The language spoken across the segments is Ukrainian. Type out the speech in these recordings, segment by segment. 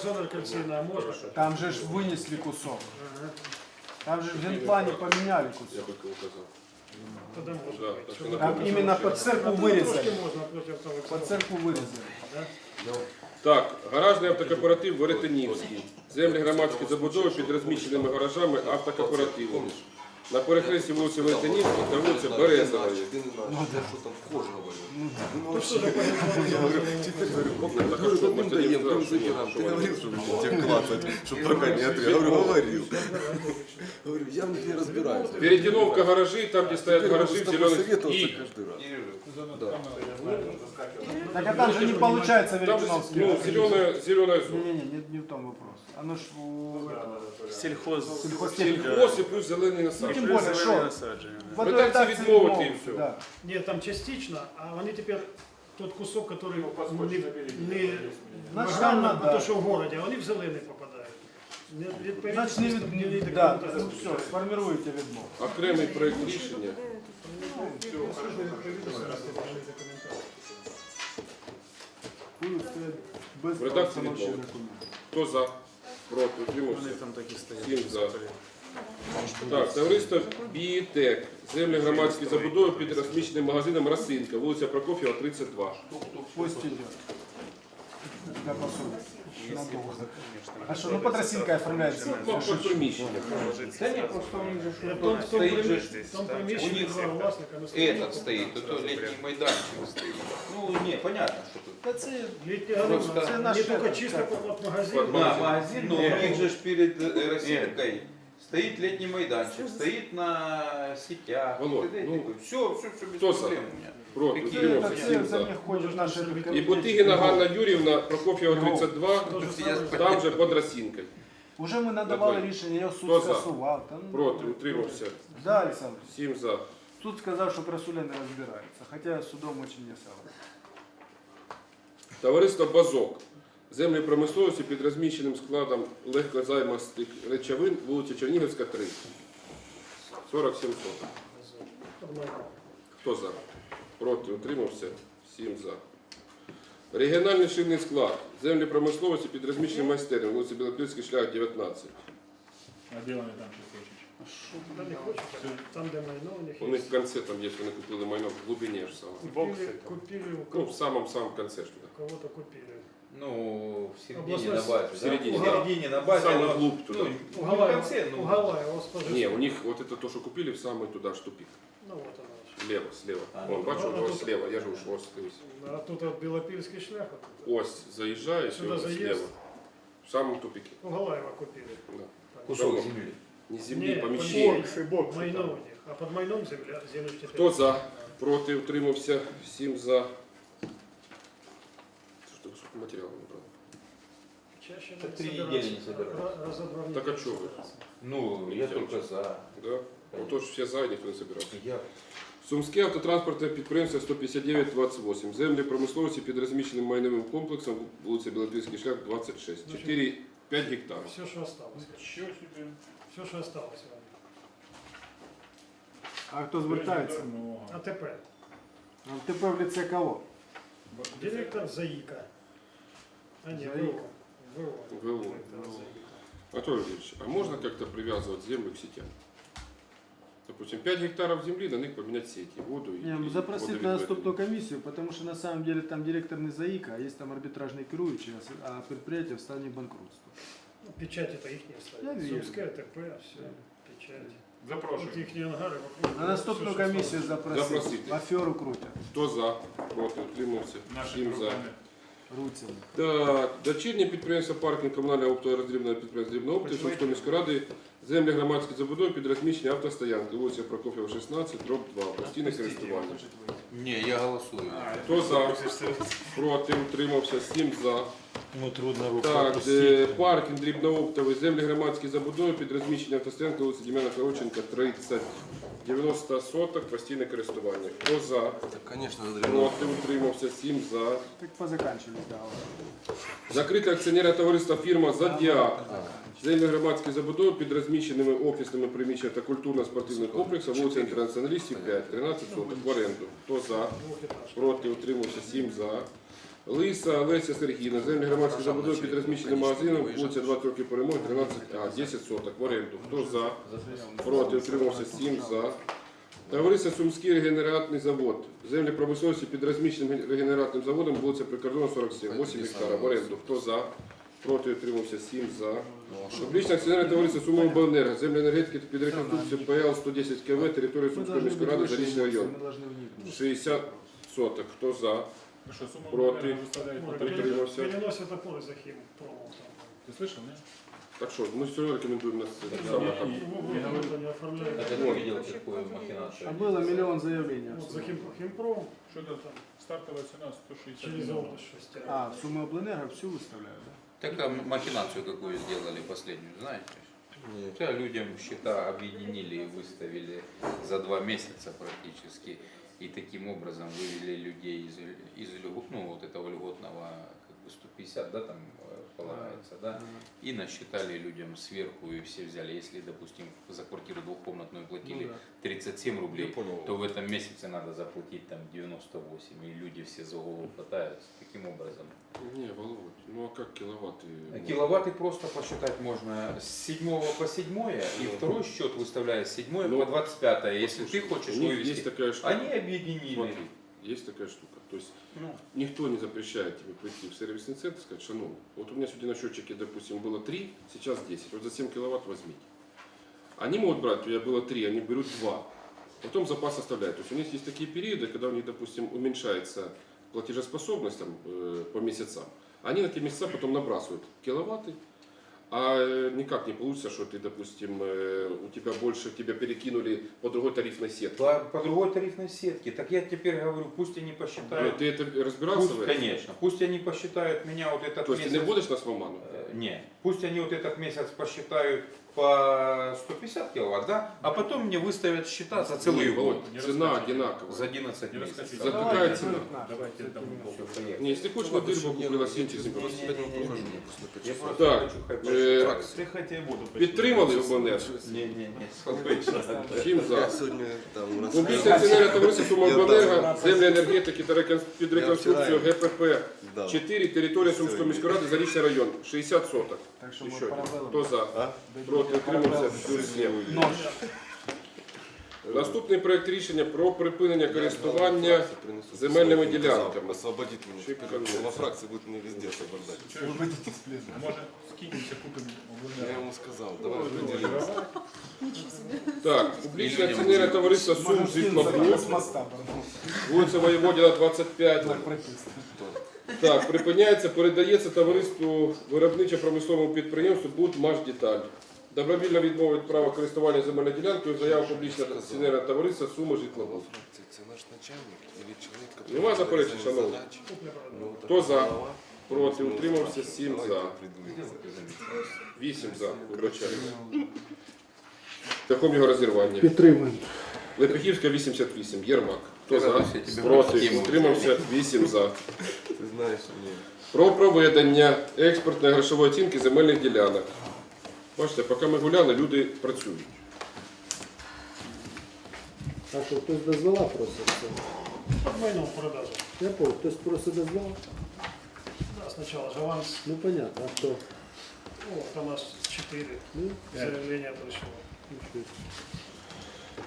зона рекреаційна можна? Там же ж вынесли кусок. Ага. Там же в генплане поменяли Я кусок. би казав. Тоді можна. Да, Якщо так ви вона Там именно под церкву Ну, Трошки вырезали. можна проти автовокзалу. Под церкву вырезали. Да? Так, гаражний автокооператив Веретенівський. Землі громадські забудови під розміщеними гаражами автокооперативу. На перехресті вулиці Веретенівської та вулиці Березової. Ты не знаешь, что там вхоже говорил. Ну, Ну, що за Я говорю, теперь говорю, Так, а говорю, что, дадим, Мартин даем, сказал, там что нет, забираем. что Ты они- говорил, что будете тебе клацать, чтобы только нет. Я говорю, говорил. Говорю, я в них не разбираюсь. Передіновка гаражі, там, де стоять Теперь гаражі с в тобой зелених советовался і каждый раз. Так а там же не получается там же, Веретеновский. ну, зеленая, зеленая зона. Не-не-не, не, не в том вопрос. Оно ж у этого, Сільхоз. і плюс зелений Ну, насадження. что насадження. в одной Редакції відмовити і все. Да. Ні, там частично, а вони тепер тот кусок, який не, не Значить, аграрно, нам надо. то, що в городі, а вони в зелений попадають. Не, відповідно, Значит, не, не, не, від- да, ну все, сформируйте відмову. Окремий проєкт рішення. Будуть стоять без В редакції відмовити. Хто за? Проти, утримався. Вони там такі стоять. Сім за. Так, товариство Біотек. Землі громадські забудови під розміщеним магазином Росинка, вулиця Прокоф'єва, 32. Пусть идет. Да, по совести. Надолго. А что, ну под росинкой оформляется. Ну, під приміщенням. Да нет, просто у них же В что том, в том, стоит же приміщенні- в тому приміщенні У них два власника. ми этот стоїмо. стоит, то летний майданчик стоит. Ну, не, понятно, что тут. Да це Літній магазин, Просто- це наш не тільки этот, чисто так. под магазин. Под На магазин, но у Нет. них же ж перед э, Росинкой стоит летний майданчик, стоит на сетях. Володь, ну, все, все, все без за? проблем у меня. Проти, Какие утримався, Це, за. не ходять наші І Бутигіна Ганна Юрівна, Прокоф'єва, 32, Тоже Тут саме. сидят там же під Росинкою. Уже ми надавали Давай. рішення, я суд за? скасував. Та, ну, Проти, утримався, Да, Олександр. сім за. Суд сказав, що Красуля не розбирається, хоча судом очень не согласен. Товариство Базок. Землі промисловості під розміщеним складом легкозаймастих речовин, вулиця Чернігівська, 3. 47 соток. Хто за? Проти, утримався, 7 за. Регіональний шинний склад. Землі промисловості під розміщеним майстерням, вулиця Білопільський шлях, 19. А де вони там ще хочуть? Та не хочуть, там, де майно у них У є. них в кінці там є, вони купили майно в глибині аж саме. Купили, купили у Ну, в самом-самом конце ж туди. кого-то купили. Ну, в середине Областной на базе. в середине, да? да. В середине на базе. Самый оно- глубь туда. Ну, У не в Галая, конце, у ну, Галая, госпожи. Не, у них вот это то, что купили, в самый туда ж тупик. Ну вот оно. Слева, слева. А, Вон, ну, бачу, а ось тут- слева, я ж уж ось дивись. А тут от Білопільський шлях. От, Ось заїжджаєш і Сюди ось заїзд. слева. В самому тупике. у Галаєва купили. Да. Кусок Там земли. Не землі, Ні, поміщення. поміщення. Майно у них. А під майном земля, землю теперь. Хто за? Проти, утримався, сім за. Що матеріал не брав? Чаще надо три собираться. недели не. Ра- Так а чого ви? Ну, я только за. Да? Отож всі за, і ніхто не збирався. Я Сумське автотранспортне підприємство 159-28. Землі промисловості під розміщеним майновим комплексом, вулиця Білопільський шлях, 26. 4, 5 гектарів. Все, что осталось. Що собі? Все, что осталось. А хто звертається? А тепер. А тепер в лице кого? Директор ЗАИКа. А не, ЗАИКа. ВО. ВО. Директор ЗАИКа. Анатолий Владимирович, а можно как-то привязывать землю к сетям? Допустим, 5 гектаров земли, на них поменять сети, воду и Не, ну, запросить на водовідведення. наступную комиссию, потому что на самом деле там директор не ЗАИКа, а есть там арбитражный керующий, а с- а предприятие в стані банкротства. Ну, печать это их не Я ставят. верю. Сумская ТП, все, печать. Вот Запрошую. их ангары вокруг. На наступную Всё, что комиссию запросить. Запросити. Аферу крутят. Хто за? Проти, утримався. Наші Сім за. Програми. Так, дочірнє підприємство паркінг комунального оптового підприємства «Дрібна опти» Сумської міської ради землі громадські забудови під розміщення автостоянки, вулиця Прокоф'єва, 16, дроб 2, постійне користування. Не, я голосую. Хто за? Проти, утримався, 7 за. Йому трудно Так, е, паркінг дрібнооптовий, землі громадські забудови під розміщення автостоянки вулиці Дем'яна Короченка, 30, 90 соток, постійне користування. Хто за? Так, задрено. Проти, утримався, 7 за. Так позаканчивались, да. Закрите акціонерне товариство фірма Зодіак. Землі громадські забудови під розміщеними офісними приміщеннями та культурно-спортивним комплексом вулиця Інтернаціоналістів 5, 13 соток в оренду. Хто за? Проти, утримався, 7 за. Лиса Леся Сергійна, землі громадської забудови під розміщеним магазином, вулиця 20 років перемоги, 13, а, 10 соток в оренду. Хто за? Проти, утримався 7 за. Товариство Сумський регенератний завод. Землі промисловості під розміщеним регенератним заводом, вулиця Прикордонна 47, 8 гектара в оренду. Хто за? Проти, утримався 7 за. Публічне акціонерне товариство Сумобленерго, землі енергетики під реконструкцію ПЛ 110 КВ, території Мы Сумської должны міської быть ради, выше Зарічний район. инвестиций, мы должны вникнуть. 60 соток. Хто за? Что, сумма Проти. наверное, выставляет Ну, на пере- тарелку? Утримався. Переносят опоры за хим промо. Ты слышал, нет? Так що, ми все одно рекомендуємо нас це Ні, саме ні, так. ні. Ну, вот они оформляют. Так это видел такую махинацию. А было миллион заявлений. Вот за хим, химпром Что-то там, стартовая цена 160 через миллионов. область шестя. А, сумму обленерго всю выставляют, да? Так а махинацию какую сделали последнюю, знаете? Да, людям счета объединили и выставили за два месяца практически. И таким образом вывели людей из, из льгот- ну, вот этого льготного как бы 150, да, там э, полагается, да, и насчитали людям сверху, и все взяли. Если, допустим, за квартиру двухкомнатную платили Ну да. 37 Я рублей, понял. то в этом месяце надо заплатить там 98, и люди все за голову хватаются. Таким образом. Не, Володь, ну а как киловатты? Киловатты просто посчитать можно с 7 по 7, и второй счет выставляет с 7 Ну, по 25. Если ты хочешь вывести, есть такая штука. они объединили. Смотри, есть такая штука. То есть Ну, никто не запрещает тебе прийти в сервисный центр и сказать, что ну, вот у меня сегодня на счетчике, допустим, было 3, сейчас 10, вот за 7 киловатт возьмите. Они могут брать, у тебя было 3, они берут 2. Потом запас оставляют. То есть у них есть такие периоды, когда у них, допустим, уменьшается платежеспособность там, э, по месяцам. Они на те месяца потом набрасывают киловатты, а э, никак не получится, что ты, допустим, э, у тебя больше, тебя перекинули по другой тарифной сетке. по, по другой тарифной сетке. Так я теперь говорю, пусть они Ну, посчитают. Ты это разбирался Пусть, в этом? конечно, пусть они посчитают меня вот этот То есть ты месяц. не будешь нас в оману? Э, Не, пусть они вот этот месяц посчитают по 150 киловатт, да, а потом мне выставят счета за целый Не, Володь, год. Не цена раскачивай. одинаковая. За 11 Не месяцев. раскачивай. За Давайте, какая цена? ну, Давайте там. Всё, поехали. Не, если хочешь, на дырку купила 70 Я просто Так, хочу хоть е, пошептаться. Ты хотя воду Підтримали обленерго? Не-не-не, спокойно. Всім Я за. сьогодні там Публічне акціонерне товариство Сумобленерго, землі енергетики та рекон- під Я реконструкцію вчора- ГПП Да. 4, територія Сумської міської ради, Зарічний район, 60 соток. Так что І мы що? параллельно. Хто за? А? Проти утримався плюс 7. Наступний проект рішення про припинення користування земельними ділянками. Освободить меня. Шик, Во фракции будет мне везде освобождать. Может, скинемся, купим Я обленерго. ему сказал, давай определимся. Так, публічне акціонерне товариство Сум Світлоблок, С вулиця Воєводіна, 25. Так. Так, припиняється, передається товариству виробничо-промисловому підприємству «Будмашдеталь». Добровільно відмовить право користування земельною ділянкою заяву публічного акціонерного товариства «Сума Во житлобуд». фракции це наш начальник. Нема заперечень, шановні? Хто за? Проти, утримався, сім за. Вісім за. Вибачаю. Шляхом його розірвання. Підтримуємо. Лепехівська 88. Єрмак. Хто за? Проти. Утримався. 8 за. Ты знаешь, мне... Про проведення експортної грошової оцінки земельних ділянок. Бачите, поки ми гуляли, люди працюють. А що, хтось дозвола просить? це? Подвойную продажу. Я понял, хтось просить дозвола? Да, сначала же аванс. Ну понятно, а хто? О, там аж 4 Ну, заявления пришло. нічого.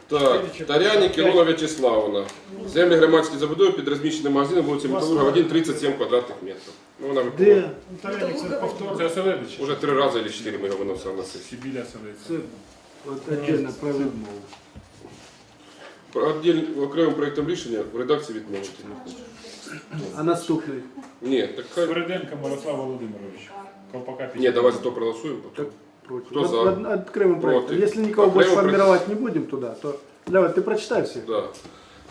Так, Таряні Кілона В'ячеславовна. Землі громадські забудови під розміщеним магазином вулиці Металурга 1, 37 квадратних метрів. Ну, вона виконала. Де? Ну, Тарелик, це повтор. Це Оселедич. Уже три рази або чотири ми його виносили на сесію. Сибиля Оселедич. Це от отдельно про відмову. Про відділь- окремим проєктом рішення в редакції відмовити. не хочу. А наступний? Ні, так хай. Свириденко Мирослав Володимирович. Колпака Ні, давай за то проголосуємо. потім. Против. Кто Вот за? от- Открываем проект. Против. Если никого Окремо больше проект. формировать не будем туда, то... Лева, ты прочитай все. Да.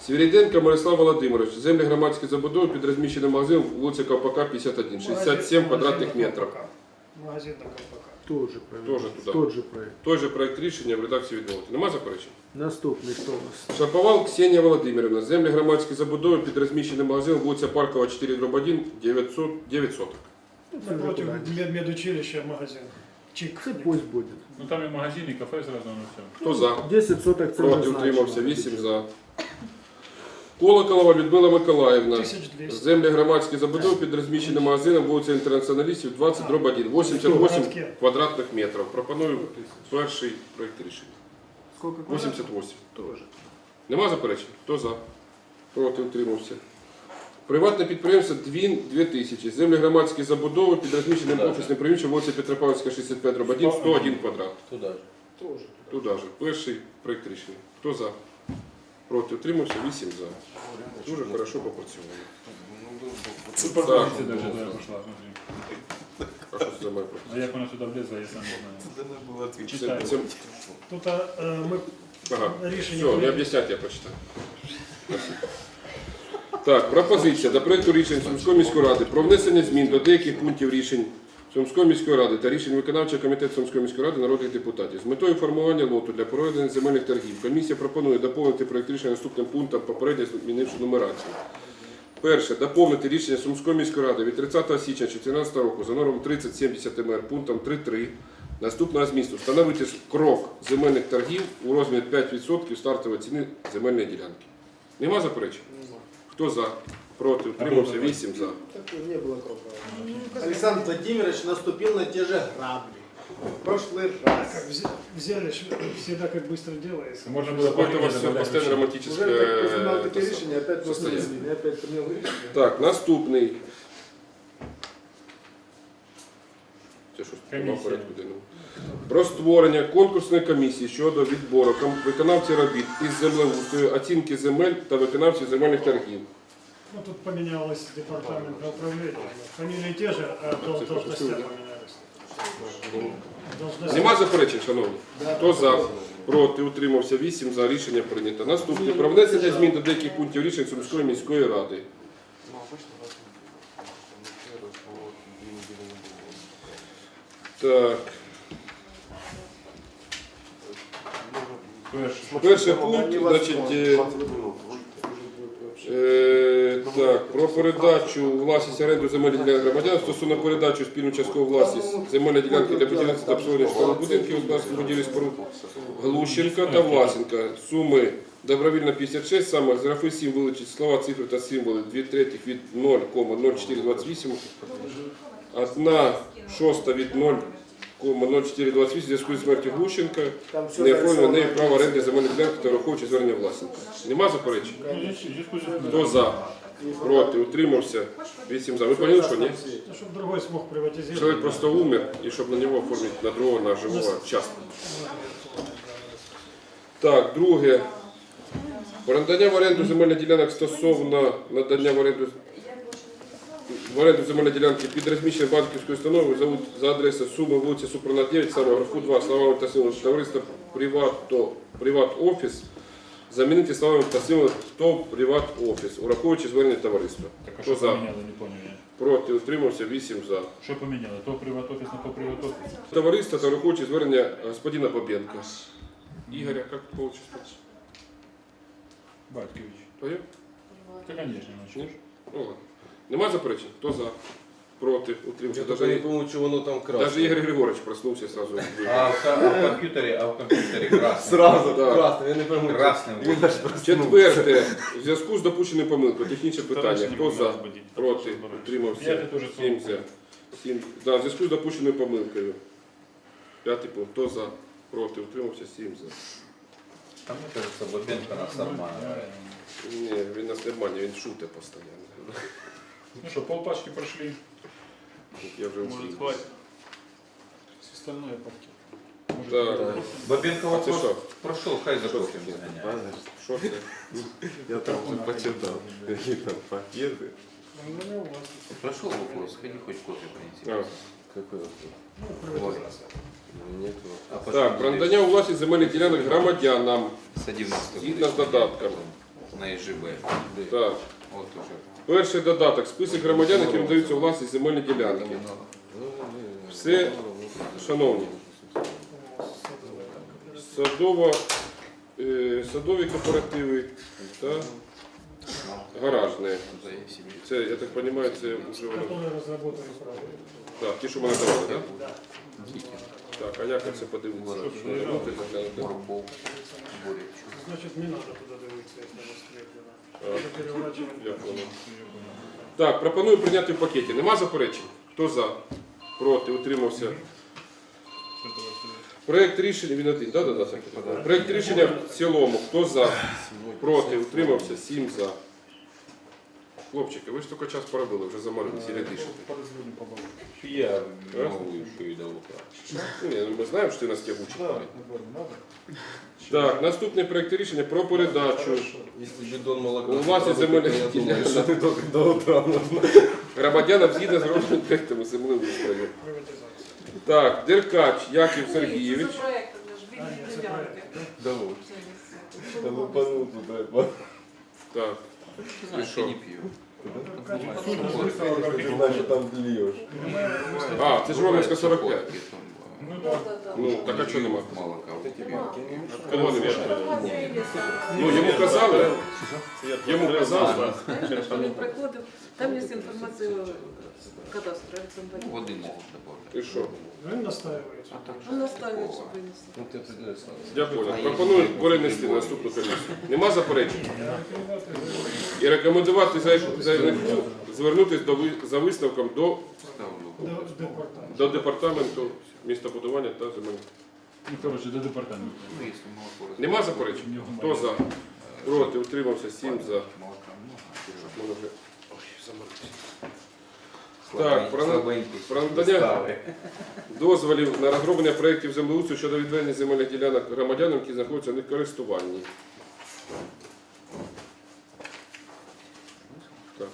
Свириденко Мирослав Володимирович. Землі громадської забудови під розміщеним магазином вулиця Ковпака 51, 67 квадратних метрів. Магазин на КПК. Тоже проект. Тоже туда. Тот же проект. Той же проект рішення в редакції відмовити. Нема заперечень? Наступний хто у нас? Шаповал Ксенія Володимирівна. Землі громадської забудови під розміщеним магазином вулиця Паркова 4 дроб 1, 900, 9 соток. Напротив мед- медучилища магазин. Чик. Це пусть будет. Ну там і магазин, і кафе зразу на все. Хто за? 10 соток це Проти вже утримався 8 за. Колоколова Людмила Миколаївна. 1200. Землі громадські забудови під розміщеним магазином вулиця Інтернаціоналістів 20 дроб 1, 88 квадратних метрів. Пропоную перший проєкт рішення. 88. Тоже. Нема заперечень? Хто за? Проти утримався. Приватне підприємство Двін 2000. Землі громадські забудови під розміщеним офісним приміщенням вулиця Петропавлівська 65 дроб 1, 101 квадрат. Туда же. Туди ж. Перший проєкт рішення. Хто за? Проти утримався, 8 за. Дуже хорошо попрацювали. Тут пропозиція даже туди пішла. смотри. А що це за моя А як вона сюди влізла, я сам не знаю. Це, Тут е, ми ага. рішення Все, не об'ясняйте, я прочитаю. Так, пропозиція до проєкту рішень Сумської міської ради про внесення змін до деяких пунктів рішень Сумської міської ради та рішень виконавчого комітету Сумської міської ради народних депутатів. З метою формування лоту для проведення земельних торгів комісія пропонує доповнити проєкт рішення наступним пунктом, попередньо змінивши нумерацію. Перше, доповнити рішення Сумської міської ради від 30 січня 2014 року за номером 3070 МР пунктом 3.3 наступного змісту встановити крок земельних торгів у розмірі 5% стартової ціни земельної ділянки. Нема заперечень? Хто за? Проти? Утримався? 8 за. Так не было крока. Александр Владимирович наступил на те же грабли. В прошлый раз. как взя- взяли, ж, всегда как быстро делается. Можна було Какое-то у вас все добавляти постоянно ще. романтическое Уже так принимал э, такие это решения, опять состояние. наступили. Я опять принял решение. Так, наступний. Це що Комісія. в порядку денному. Про створення конкурсної комісії щодо відбору ком- виконавців робіт із землеустрою, оцінки земель та виконавців земельних торгів. Ну, тут поменялось департамент управления. Фамилии те же, а дол- должности поменялись. Должности- Нема заперечень, шановні? Хто за? Проти, утримався 8 за рішення прийнято. Наступне про внесення змін до деяких пунктів рішень Сумської міської ради. Так, перший пункт, значить, е, Е, так, про передачу у власність оренду земельних ділянок громадян стосовно передачі спільну часткову власність земельної ділянки для будівництва та обслуговування житлових будинків господарських будівлі споруд Глущенка та Власенка. Суми добровільно 56, саме з графи 7 вилучить слова, цифри та символи 2 третіх від 0,0428, 1 шоста від 0,0428 в зв'язку з смертю Глущенка, не оформлено нею право оренди земельних ділянок та враховуючи звернення власника. Нема заперечень? Хто за? Проти, утримався. 8 за. Ви поняли, що ні? Ну, чтобы другой смог приватизировать. Чоловік просто умер, і щоб на нього оформити на другого, на живого часто. Так, друге. Про надання в оренду земельних ділянок стосовно надання в оренду в оренду земельної ділянки під розміщенням банківської установи за, вул- за адресою Суми вулиця Супрана 9, саме графу 2, словами та символами товариства Приват, Приват Офіс замінити словами символами ТОВ Приват Офіс, ураховуючи звернення товариства. Так, а Хто що за? поміняли, не поняв я. Проти, утримався 8 за. Що поміняли? То приват офіс на то приват офіс. Товариство та враховуючи звернення господина Бабенка. Ігоря, як отчеству? Батькович. Твоє? Та, звісно, ну, Ну ладно. Нема заперечень? Хто за? Проти, утримався. Я только не Даже, помню, что оно там красное. даже Ігор Григорович проснувся сразу. А в, ко- а в компьютере, а в компьютере красный. Сразу Да. красное, я не пойму. Красным Він вот. аж проснувся. Четверте. В зв'язку з допущеною помилкою. Технічне питання. Хто за? Проти, Проти. утримався. П'яте теж 7 за. Сім. Да, в зв'язку з допущеною помилкою. П'ятий пункт. Хто за? Проти, утримався 7 за. А мне кажется, Бабенко нас обманывает. Ні, він нас не обманює, він шуте постійно. Ну что, полпачки прошли. Я вже усіх. Остальное пакет. Так, Бабенко а це вопрос що? прошел, хай за кофе сгоняет. Ладно, Що це? Я там уже почитал, какие там пакеты. Ну, у вас. Прошел вопрос, ходи хоть кофе принеси. А. Какой вопрос? Ну, приватизация. Ну, Нет А Так, потом про надання у власність земельних ділянок громадянам. с 11 Згідно з додатком. на ЕЖБ. Так. Вот уже. Перший додаток. Список громадян, яким надаються у власність земельні ділянки. Все, шановні, садова, е, садові кооперативи та гаражні. Це, я так розумію, це вже воно. Которые разработали правила. Так, ті, що ми надавали, так? Так, а як це подивитися? Ну, ти так глянути. Горбов, Боревчук. Значит, не надо туда дивитися, если расстрелено. Это Так, пропоную прийняти в пакеті. Нема заперечень? Хто за? Проти, утримався. Проєкт рішення, він один, да, да, да, так? Проєкт рішення в цілому. Хто за? Проти, утримався, сім за. Хлопчики, ви ж тільки час поробили, вже заморились, і дишите. Я могу еще и до утра. Ні, ну ми знаємо, що ти нас тягучий. Так, наступний проект рішення про передачу Если бидон молока... У вас есть земельная я думаю, что только до утра можно. громадянам згідно з розміром проектами землеустрою. Так, Деркач Яків Сергійович. Це ж ділянки. Да. Це ну пану. Так, Знаешь, шо? я не пью. Значит, там а, це ж Роменська 45. Там, Ну. Ну, так а чого нема? Молока. Кого. Ну, йому казали, йому казали. Знаєш, Він приходив, там є інформація кадастру, Олександр. Воды могут добавлять. І що? Він настаивается. Він наставив, щоб винесли. Ну сам. Пропоную перенести на наступну комісію. Нема заперечень? І рекомендувати заявнику звернутися до ви- за висновком до, Ставлю. До департаменту. до департаменту містобудування та земель. Ну, короче, до департаменту. Ну, если молоко Нема заперечень? Хто за? Проти, утримався, сім за. Молока много. Вже- Так, про- слабенький про надання- дозволів на розроблення проєктів землеустрою щодо відведення земельних ділянок громадянам, які знаходяться в користуванні. Так,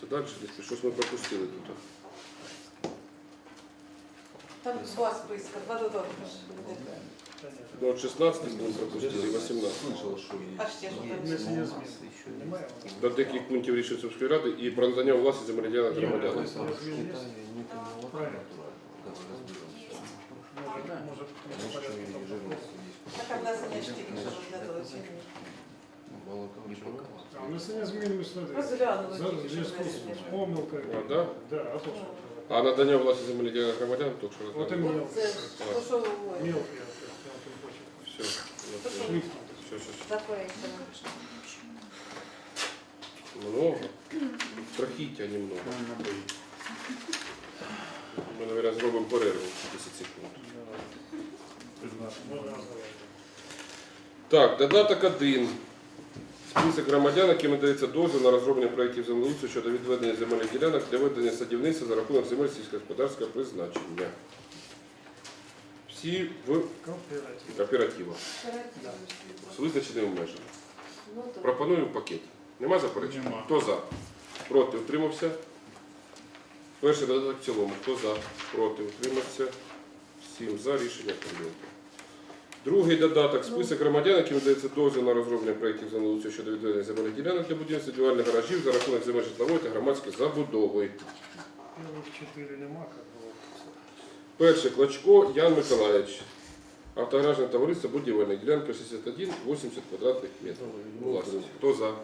це далі, десь щось ми пропустили тут. Там два списка, два додатки. Ну, от 16 ми пропустили, і 18. Слышал, что А ще ж там. Внесення змін. Немає? До деяких пунктів рішень Сумської ради і про надання у власність земельних ділянок громадянам. Внесення змін є? Правильно. Може, може, порядку. Так, а внесення ж тільки що розглядали, чи ні? Не пока. А внесення змін ми смотрели. Розглянули Зараз тільки в що зв'язку внесення. з помилкою. А, да? Да, а то що? А надання у власність земельних ділянок громадянам, то що От розглядали? і От Це ж то, що говорить. Мілкий, мілкий почерк. Все, що проектом. Много. Страхіття немного. Ми, мабуть, зробимо перерву 10 секунд. Так, додаток 1. Список громадян, яким надається дозвіл на розроблення проєктів землеустрою щодо відведення земельних ділянок для ведення садівництва за рахунок земель сільськогосподарського призначення. Всі в Кооператив. кооперативах з визначеними межами. Ну. Пропоную в. Нема заперечень? Нема. Хто за? Проти утримався. Перший додаток в цілому. Хто за? Проти утримався. Сім за. Рішення прийнято. Другий додаток. Список громадян, яким надається дозвіл на розроблення проєктів землеустрою щодо відведення земельних ділянок для будівництва індивідуальних гаражів за рахунок земель житлової та громадської забудови. Чотири нема, як було. Перший Клочко Ян Миколаївич. Автогаражне товариство будівельна ділянка 61 80 квадратних метрів. Власність. Хто за?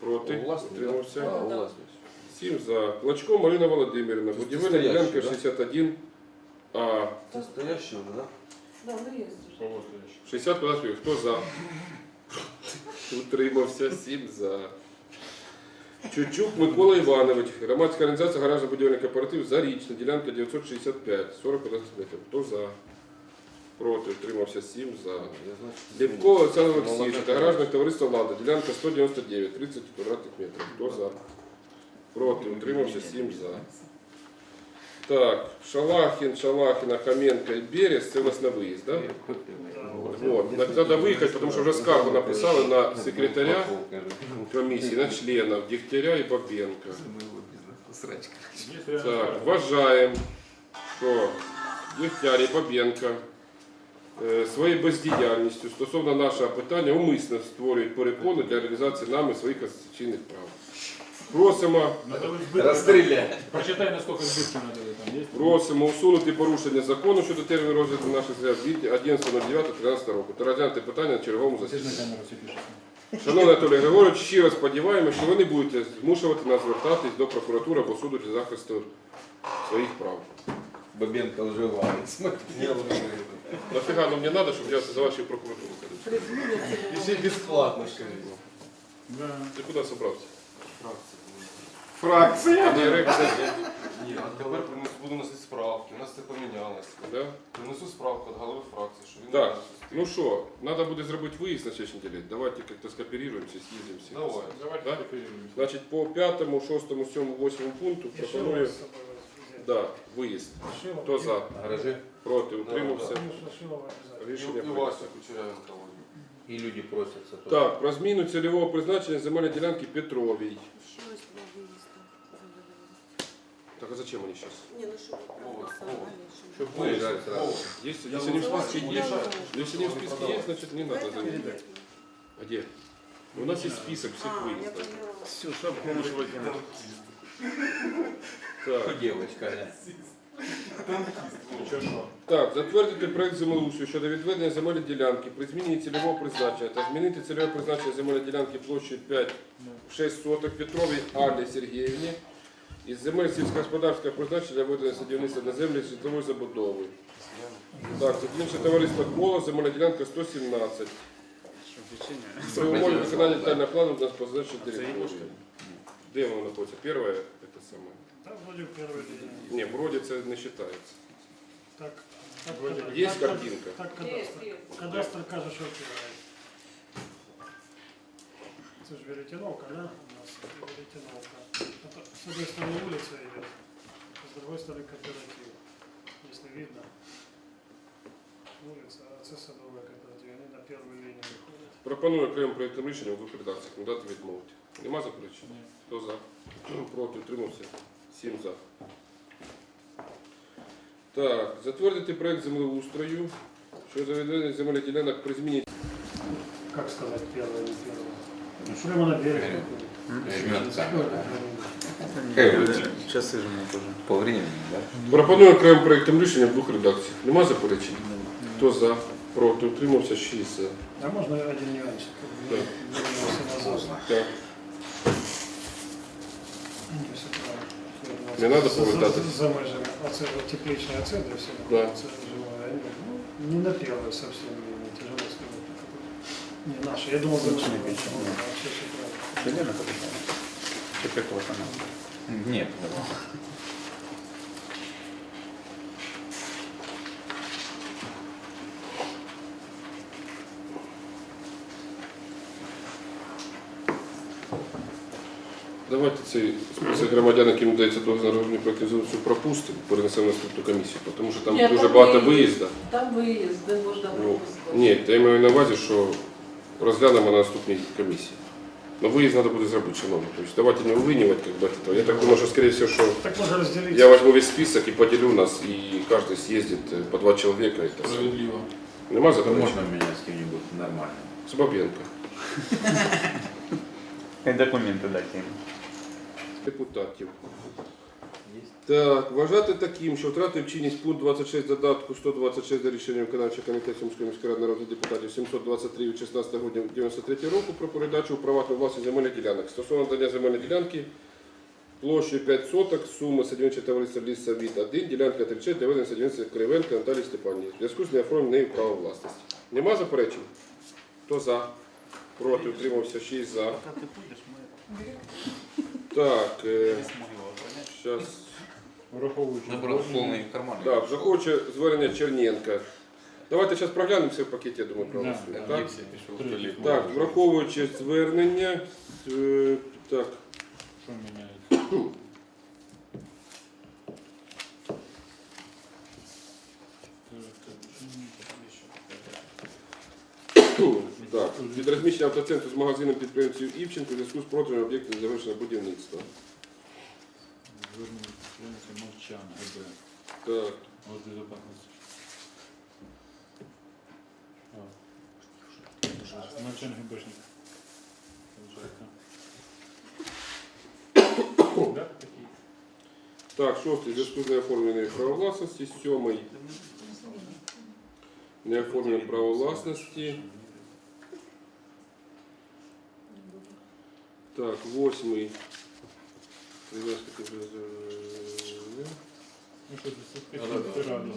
Проти? Утримався. Сім за. Клочко Марина Володимирівна. Це Будівельна ділянка 61 а Настоящий уже, да? Да, ну є. Кого стоишь? 60 квадратів. Хто за? Утримався. Сім за. Чучук Микола Іванович. Громадська організація гаражно будівельний кооператив Зарічна. Ділянка 965. 40 квадратних метрів. Хто за? Проти. Утримався. Сім за. Я значит... Ліпко Олександр Олексійович, та гаражне товариство «Лада», ділянка 199, 30 квадратних метрів. Хто за? Проти, утримався 7 за. Так, Шалахін, Шалахіна, Хоменко і Берез, це у нас на виїзд, так? Да? Вот. Треба виїхати, тому що вже скаргу написали на секретаря комісії, на членів Дегтяря і Бабенка. Срачка. Есть реально Так, вважаємо, що Дегтяр і Бабенка е, своєю бездіяльністю стосовно нашого питання умисно створюють перепони для реалізації нами своїх конституційних прав. Просимо, сбытки- Прочитай, насколько сбытки надо там есть. просимо усунути порушення закону щодо терміну розгляду наших заяв від 11.09.13 року та розглянути питання на черговому засіданні. Шановний Анатолій Григорович, щиро сподіваємося, що ви не будете змушувати нас звертатись до прокуратури або суду для захисту своїх прав. Бабенко. Ну, Нафіга нам не треба, щоб я за вашу прокуратуру ходив. Призміниться. Еще бесплатно, скажите. Да. Ти куди собрався? Фракція? А дирекція? Ні, а тепер принесу, буду носити справки. У нас це помінялося. Да? Принесу справку від голови фракції, що він Так, ну що, треба буде зробити виїзд на следующей неделе. Давайте как-то скооперируемся, съездим все. Давай. Давайте Да? кооперируемся. Значить, по п'ятому, шостому, сьомому, восьмому пункту пропоную да, виїзд. Хто за? Гаражи Проти, утримався. Конечно, Шилова обязательно. І, і прийнято. Вася Кучеренко. и люди просятся тоже. Так, про зміну цільового призначення земельної ділянки Петровій. Еще есть два выезда. Так а зачем они сейчас? Не, ну что, Вова, проголосовали. Чтоб выезжать сразу. Если, Я если они в вот списке не есть, знаю. если они в списке есть, значит не надо за ними. А где? У нас есть список всех А, я выездов. поняла. Всю шапку можешь выкинуть. Так. Девочка, да. Що? Так, затвердити проект землеустрою щодо відведення земельної ділянки при зміні цільового призначення та змінити цільове призначення земельної ділянки площею 5 6 соток Петровій Аллі Сергіївні із земель сільськогосподарського призначення для ведення садівництва на землі житлової забудови. Так, це інше товариство коло, земельна ділянка 117. При умові виконання детального плану на позначення території. Де воно знаходиться? Перше, це саме. Вроде первый день. Ні, вроді це не вважається. Так, так, Вроде так, Є так, картинка? Так, Есть, кадастр. есть. Кадастр каже, що вкидає. Це ж веретеновка, да? У нас веретеновка. Это с одной стороны улица идет, а с другой стороны кооператив. Если видно. Улица, а це садовий кооператив. Вони на первую лінію виходять. Пропоную окремим проєктом рішення в двох редакціях надати відмовити. Нема заперечень? Ні. Хто за? Проти, утримався? Сім за. Так, затвердити проект землеустрою щодо відведення земельних ділянок при зміні. Как сказать первое, не первое? Прямо на берег. Камера. Часы же тоже. По времени, да? Пропоную окремим проєктом рішення в двох редакціях. Нема заперечень? Хто за? Проти, утримався? Шість за. А можно один. Вернемся назад. Так. Если правильно. Не надо За- повертатись. За межами. Оце от тепличные оценки все Да. Це живое. Ну, не на первое совсем линии, тяжело сказать. Не наше. Я думал, за Лучше не наши. печь, Давайте цей список громадян, яким надається дозвіл на розробні проєктів землеустрою, пропустимо, перенесемо на наступну комісію, тому що там Ні, дуже там багато виїзд. виїзду. Там выезд, да можно Ну, пропускать. ні, я маю на увазі, що розглянемо на наступній комісії. Ну, виїзд треба буде зробити, шановні. Тобто давайте не увинювати, как бы, этого. Я так думаю, що, скорее всего, що Так можно разделить. я возьму весь список и поделю нас, и каждый съездит э, по два человека. Это все. Справедливо. Нема Это заперечень? можно меня с кем-нибудь нормальным. З Бабенко. И документы дать им. Депутатів. Так, вважати таким, що втратив чинність пункт 26 додатку 126 до рішення виконавчого комітету Сумської міської ради народних депутатів 723 від 16 грудня 93 року про передачу у приватну власність земельних ділянок. Стосовно надання земельної ділянки площею 5 соток, суми садівничого товариства Ліса від 1, ділянка 36 для ведення садівництва Кривенка Наталії Степанівні. В зв'язку з неоформленням нею права власності. Нема заперечень? Хто за? Проти, утримався 6 за. Так, е, зараз. Враховуючи. Набрал полный карман. Так, захоче звернення Черненка. Давайте зараз проглянемо все в пакеті, я думаю, проголосуємо. Да. Так? Все, пішов в туалет. так, враховуючи звернення. е, Так, Що міняється? Так. Від розміщення автоцентру з магазином підприємців Івченко у зв'язку з продажем об'єктів завершеного будівництва. Звернення підприємця. Так, От безопасності. А. Мовчан ГБшник. Да? Такий. так, шостий, в зв'язку з неоформленою право власності. Сьомий, неоформлене право власності. Так, восьмий. Ну що, це смотрю.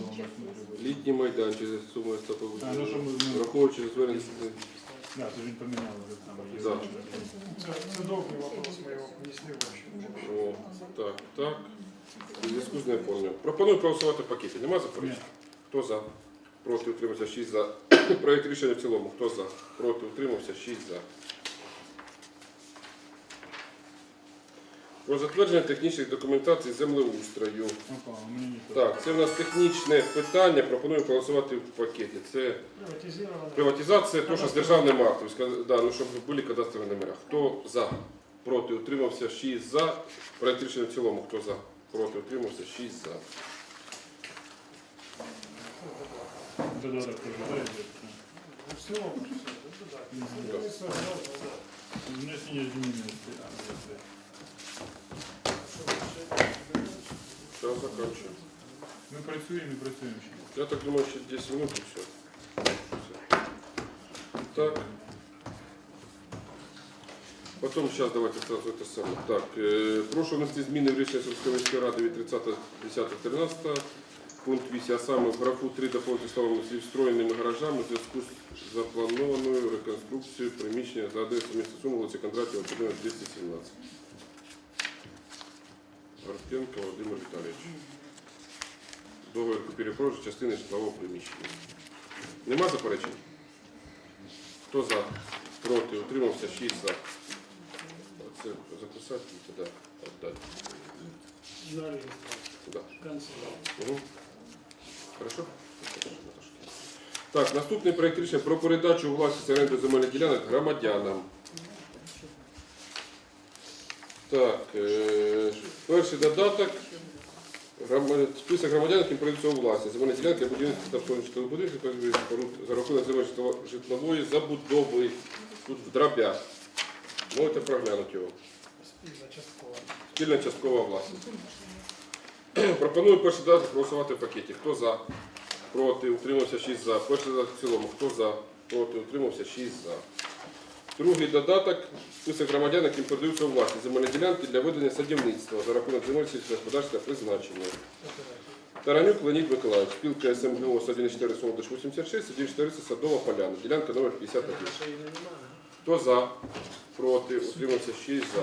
Літній майданчик за сумою А, ну що ми- Враховуючи звернення. Да, то він поміняв вже там. Да. Це, це довгий вопрос, ми його внесли в. О, так, так. У зв'язку з неповним. Пропоную проголосувати в пакеті. Нема заперечень? Хто за? Проти утримався 6 за. Проект рішення в цілому. Хто за? Проти утримався 6 за. Про затвердження технічних документацій землеустрою. Опа, у мене ніхто. Так, це в нас технічне питання. Пропоную проголосувати в пакеті. Це Приватизировано. приватизація, то, що з державним актом. Ска- Да, ну, щоб були кадастрові номера. Хто за? Проти утримався 6 за. Проект рішення в цілому. Хто за? Проти утримався 6 за. Додаток теж, да, йде? Ну, в цілому все, ну, да. Мгм. Це не все закінчую. Ми працюємо і працюємо ще. Я так думаю, ще 10 минут і все. Все. Так. Потім, зараз давайте сразу це саме. Так, е, прошу внести зміни в рішення Сільської міської ради від 30.10.13, пункт 8, а саме в графу 3 доповнити словами зі встроєними гаражами у зв'язку з запланованою реконструкцією приміщення за адресою міста Суми, вулиця будинок 217. Арпенко Володимир Віталійович. Договір купівлі-продажу частини житлового приміщення. Нема заперечень? Хто за? Проти? Утримався? 6 за. Це записати і тоді віддати. На реєстрацію. Да. Угу. Хорошо? Так, наступний проект рішення про передачу у власність оренду земельних ділянок громадянам. Так, е, перший додаток. Грома- Список громадян, яким передаються у власність. Земельні ділянки, будівництво та обслуговування будинків, споруд за рахунок земель житлово- житлової забудови. Тут в дробях. Можете проглянути його. Спільна часткова. Спільна часткова власність. Пропоную перший додаток голосувати в пакеті. Хто за? Проти, утримався 6 за. Перший додаток в цілому. Хто за? Проти, утримався 6 за. Другий додаток список громадян, яким передаються у власність земельні ділянки для ведення садівництва за рахунок земель сільськогосподарського призначення. Таранюк Леонід Миколаївич, спілка СМГО 114 Солодиш 86, 114 Садова Поляна, ділянка номер 51. Хто за? Проти, утримався 6 за.